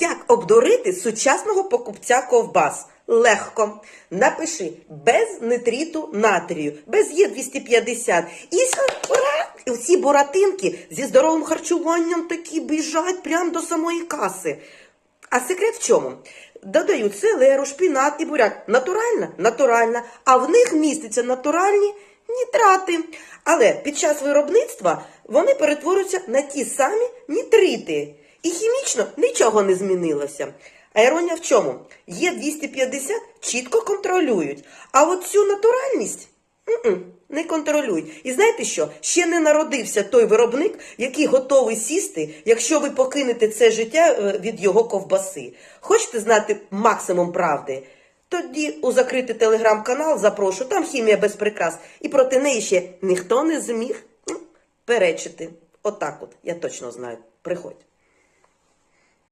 Як обдурити сучасного покупця ковбас? Легко. Напиши без нитриту натрію, без Є250. І ура! І всі буратинки зі здоровим харчуванням такі біжать прямо до самої каси. А секрет в чому? Додають селеру, шпінат і буряк. Натуральна? Натуральна. А в них містяться натуральні нітрати. Але під час виробництва вони перетворюються на ті самі нітрити. І хімічно нічого не змінилося. А іронія в чому? Є 250 чітко контролюють. А от цю натуральність м-м, не контролюють. І знаєте що? Ще не народився той виробник, який готовий сісти, якщо ви покинете це життя е, від його ковбаси. Хочете знати максимум правди? Тоді у закритий телеграм-канал запрошу, там хімія без прикрас. І проти неї ще ніхто не зміг перечити. Отак от, я точно знаю. Приходь.